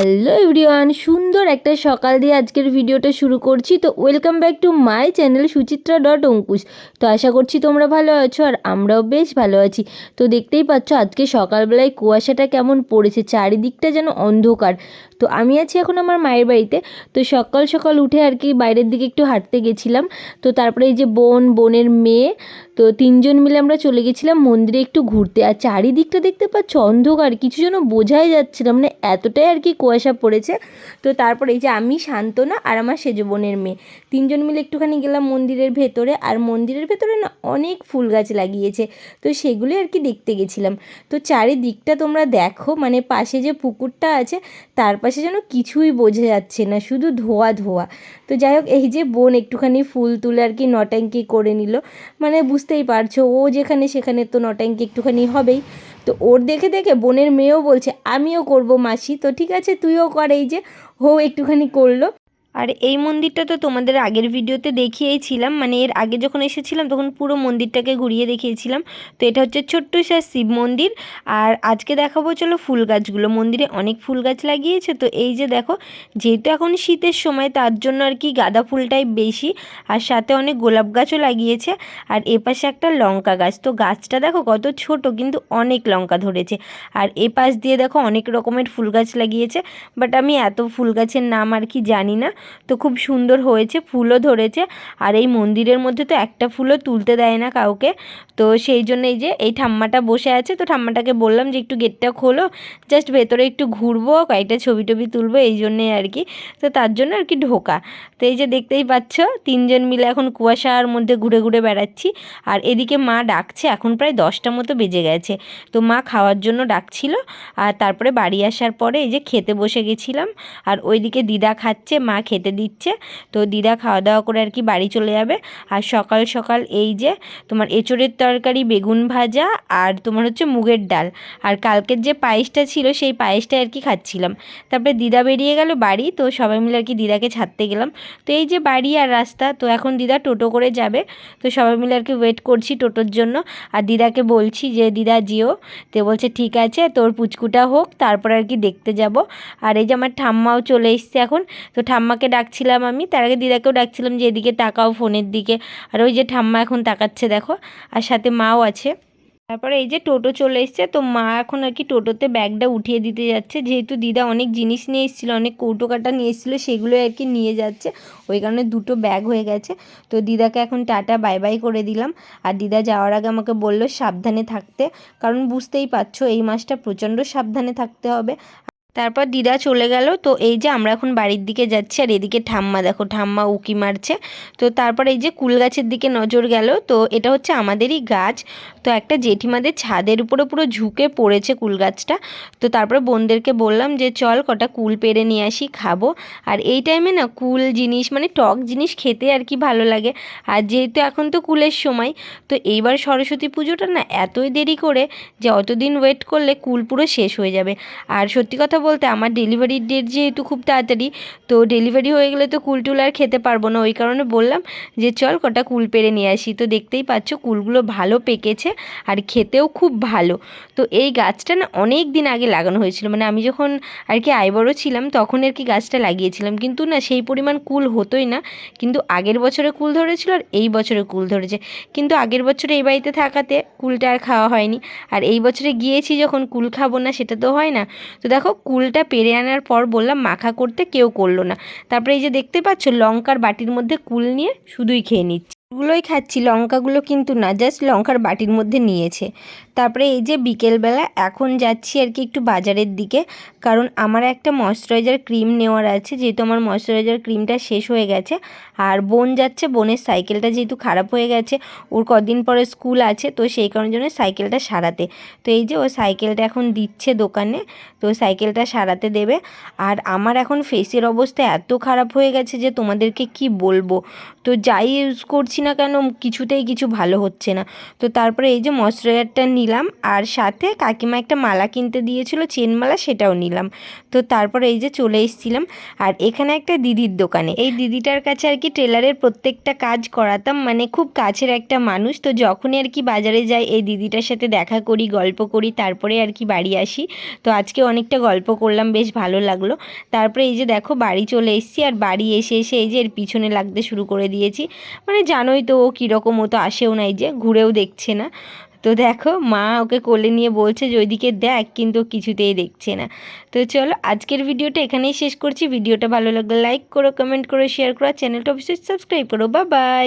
Everyone, সুন্দর একটা সকাল দিয়ে আজকের ভিডিওটা শুরু করছি। তো welcome back to my channel Suchitra dot Ankush. তো আশা করছি তোমরা ভালো আছো আর আমরাও বেশ ভালো আছি। তো দেখতেই পাচ্ছ আজকে সকালবেলায় কুয়াশাটা কেমন পড়েছে, চারিদিকটা যেন অন্ধকার। তো আমি আছি এখন আমার মায়ের বাড়িতে। তো সকাল সকাল উঠে আর কি বাইরের দিকে একটু হাঁটতে গেছিলাম। তো তারপরে এই যে বোন, বোনের মেয়ে, তো তিনজন মিলে আমরা চলে গেছিলাম মন্দিরে একটু ঘুরতে। আর চারিদিকটা দেখতে পাচ্ছ অন্ধকার, কিছু যেন বোঝাই যাচ্ছে না মানে এতটাই আর কি কুয়াশা পড়েছে। তো তারপরে এই যে আমি, শান্তনা আর আমার সেজ বোনের মেয়ে। তিনজন মিলে একটুখানি গেলাম মন্দিরের ভেতরে। আর মন্দিরের ভেতরে না অনেক ফুল গাছ লাগিয়েছে। তো সেগুলি আর কি দেখতে গেছিলাম। তো চারিদিকটা তোমরা দেখো মানে পাশে যে পুকুরটা আছে, তার পাশে যেন কিছুই বোঝা যাচ্ছে না, শুধু ধোয়া ধোয়া। তো যাই হোক, এই যে বোন একটুখানি ফুল তুলে আর কি নটাঙ্কি করে নিল। মানে বুঝতেই পারছ, ও যেখানে সেখানে তো নটাঙ্কি একটুখানি হবেই। তো ওর দেখে দেখে বোনের মেয়েও বলছে, আমিও করব মাসি। তো ঠিক আছে, তুইও কর এই যে হো একটুখানি করল। আর এই মন্দিরটা তো তোমাদের আগের ভিডিওতে দেখিয়েছিলাম মানে এর আগে যখন এসেছিলাম তখন পুরো মন্দিরটাকে ঘুরিয়ে দেখিয়েছিলাম। তো এটা হচ্ছে ছোট্ট সা শিব মন্দির, আর আজকে দেখাবো চলো ফুল গাছগুলো। মন্দিরে অনেক ফুল গাছ লাগিয়েছে, তো এই যে দেখো, যেহেতু এখন শীতের সময় তার জন্য আর কি গাঁদা ফুলটাই বেশি, আর সাথে অনেক গোলাপ গাছও লাগিয়েছে, আর এপাশে একটা লঙ্কা গাছ। তো গাছটা দেখো কত ছোট, কিন্তু অনেক লঙ্কা ধরেছে। আর এ পাশ দিয়ে দেখো অনেক রকমের ফুল গাছ লাগিয়েছে, বাট আমি এত ফুল গাছের নাম আর কি জানি না। তো খুব সুন্দর হয়েছে, ফুলও ধরেছে। আর এই মন্দিরের মধ্যে তো একটা ফুলও তুলতে দেয় না কাউকে। তো সেই জন্য এই যে এই ঠাম্মাটা বসে আছে, তো ঠাম্মাটাকে বললাম যে একটু গেটটা খোলো, জাস্ট ভেতরে একটু ঘুরবো, কয়েকটা ছবি টবি তুলবো, এই জন্যে আর কি। তো তার জন্য আর কি ঢোকা। তো এই যে দেখতেই পাচ্ছ, তিনজন মিলে এখন কুয়াশার মধ্যে ঘুরে ঘুরে বেড়াচ্ছি। আর এদিকে মা ডাকছে, এখন প্রায় দশটা মতো বেজে গেছে। তো মা খাওয়ার জন্য ডাকছিল, আর তারপরে বাড়ি আসার পরে এই যে খেতে বসে গেছিলাম। আর ওইদিকে দিদা খাচ্ছে, মা খেতে দিচ্ছে। তো দিদা খাওয়া দাওয়া করে আর কি বাড়ি চলে যাবে। আর সকাল সকাল এই যে তোমার এঁচড়ের তরকারি, বেগুন ভাজা আর তোমার হচ্ছে মুগের ডাল। আর কালকের যে পায়েসটা ছিল সেই পায়েসটা আর কি খাচ্ছিলাম। তারপরে দিদা বেরিয়ে গেল বাড়ি, তো সবাই মিলে আর কি দিদাকে ছাড়তে গেলাম। তো এই যে বাড়ি আর রাস্তা, তো এখন দিদা টোটো করে যাবে। তো সবাই মিলে আর কি ওয়েট করছি টোটোর জন্য। আর দিদাকে বলছি যে, দিদা জিও তো বলছে, ঠিক আছে, তোর পুচকুটা হোক, তারপর আর কি দেখতে যাব। আর এই যে আমার ঠাম্মাও চলে এসছে এখন। তো ঠাম্মাকে ডাকছিলাম আমি, তার আগে দিদাকেও ডাকছিলাম যে এদিকে তাকাও ফোনের দিকে। আর ওই যে ঠাম্মা এখন তাকাচ্ছে দেখো, আর সাথে মাও আছে। তারপরে এই যে টোটো চলে এসছে, তো মা এখন আর কি টোটোতে ব্যাগটা উঠিয়ে দিতে যাচ্ছে। যেহেতু দিদা অনেক জিনিস নিয়ে এসেছিল, অনেক কৌটো কাটা নিয়ে এসেছিল, সেগুলো আর কি নিয়ে যাচ্ছে। ওই কারণে দুটো ব্যাগ হয়ে গেছে। তো দিদাকে এখন টাটা, বাই বাই করে দিলাম। আর দিদা যাওয়ার আগে আমাকে বলল সাবধানে থাকতে, কারণ বুঝতেই পারছ এই মাসটা প্রচণ্ড সাবধানে থাকতে হবে। তারপর দিদা চলে গেল। তো এই যে আমরা এখন বাড়ির দিকে যাচ্ছি আর এদিকে ঠাম্মা, দেখো ঠাম্মা উকি মারছে। তো তারপর এই যে কুল গাছের দিকে নজর গেল। তো এটা হচ্ছে আমাদেরই গাছ। তো একটা জেঠিমাদের ছাদের উপরে পুরো ঝুঁকে পড়েছে কুল গাছটা। তো তারপরে বোনদেরকে বললাম যে, চল কটা কুল পেরে নিয়ে আসি, খাব। আর এই টাইমে না কুল জিনিস মানে টক জিনিস খেতে আর কি ভালো লাগে। আর যেহেতু এখন তো কুলের সময়, তো এইবার সরস্বতী পুজোটা না এতই দেরি করে যে অতদিন ওয়েট করলে কুল পুরো শেষ হয়ে যাবে। আর সত্যি কথা বলতে আমার ডেলিভারির ডেট যেহেতু খুব তাড়াতাড়ি, তো ডেলিভারি হয়ে গেলে তো কুল টুল আর খেতে পারব না। ওই কারণে বললাম যে, চল কটা কুল পেরে নিয়ে আসি। তো দেখতেই পাচ্ছ কুলগুলো ভালো পেকেছে আর খেতেও খুব ভালো। তো এই গাছটা না অনেক দিন আগে লাগানো হয়েছিল। মানে আমি যখন আর কি আইবড়ো ছিলাম, তখন আর কি গাছটা লাগিয়েছিলাম। কিন্তু না সেই পরিমাণ কুল হতোই না। কিন্তু আগের বছরে কুল ধরেছিল আর এই বছরে কুল ধরেছে। কিন্তু আগের বছরে এই বাড়িতে থাকাতে কুলটা আর খাওয়া হয়নি। আর এই বছরে গিয়েছি যখন কুল খাব না সেটা তো হয় না। তো দেখো কুলটা পেরে আনার পর বললাম, মাখা করতে কেউ করল না। তারপরে এই যে দেখতে পাচ্ছ, লঙ্কার বাটির মধ্যে কুল নিয়ে শুধুই খেয়ে নিচ্ছে। গুলোই খাচ্ছি, লঙ্কাগুলো কিন্তু না জাস্ট লঙ্কার বাটির মধ্যে নিয়েছে। তারপরে এই যে বিকেলবেলা, এখন যাচ্ছি আর কি একটু বাজারের দিকে, কারণ আমার একটা ময়শ্চারাইজার ক্রিম নেওয়ার আছে, যেহেতু আমার ময়শ্চারাইজার ক্রিমটা শেষ হয়ে গেছে, আর বোন যাচ্ছে, বোনের সাইকেলটা যেহেতু খারাপ হয়ে গেছে, ওর কদিন পরে স্কুল আছে, তো সেই কারণের জন্য সাইকেলটা সারাতে। তো এই যে ও সাইকেলটা এখন দিচ্ছে দোকানে, তো সাইকেলটা সারাতে দেবে, আর আমার এখন ফেসের অবস্থা এত খারাপ হয়ে গেছে যে তোমাদেরকে কি বলব? তো যাই ইউজ করছি পারছি না কেন, কিছুতেই কিছু ভালো হচ্ছে না। তো তারপরে এই যে ময়শ্চারাইজারটা নিলাম, আর সাথে কাকিমা একটা মালা কিনতে দিয়েছিল, চেন মালা সেটাও নিলাম। তো তারপরে এই যে চলে এসেছিলাম, আর এখানে একটা দিদির দোকানে। এই দিদিটার কাছে আর কি টেলারের প্রত্যেকটা কাজ করাতাম মানে খুব কাছের একটা মানুষ। তো যখনই আর কি বাজারে যাই, এই দিদিটার সাথে দেখা করি, গল্প করি, তারপরে আর কি বাড়ি আসি। তো আজকে অনেকটা গল্প করলাম, বেশ ভালো লাগল। তারপরে এই যে দেখো, বাড়ি চলে এসেছি, আর বাড়ি এসে এসে এই যে এর পিছনে লাগতে শুরু করে দিয়েছি। মানে জানোই তো ও কীরকম, ও তো আসেও নাই যে, ঘুরেও দেখছে না। তো দেখো, মা ওকে কোলে নিয়ে বলছে যে, ওইদিকে দেখ, কিন্তু কিছুতেই দেখছে না। তো চলো, আজকের ভিডিওটা এখানেই শেষ করছি। ভিডিওটা ভালো লাগলে লাইক করো কমেন্ট করো শেয়ার করো চ্যানেলটা অবশ্যই সাবস্ক্রাইব করো। বা বাই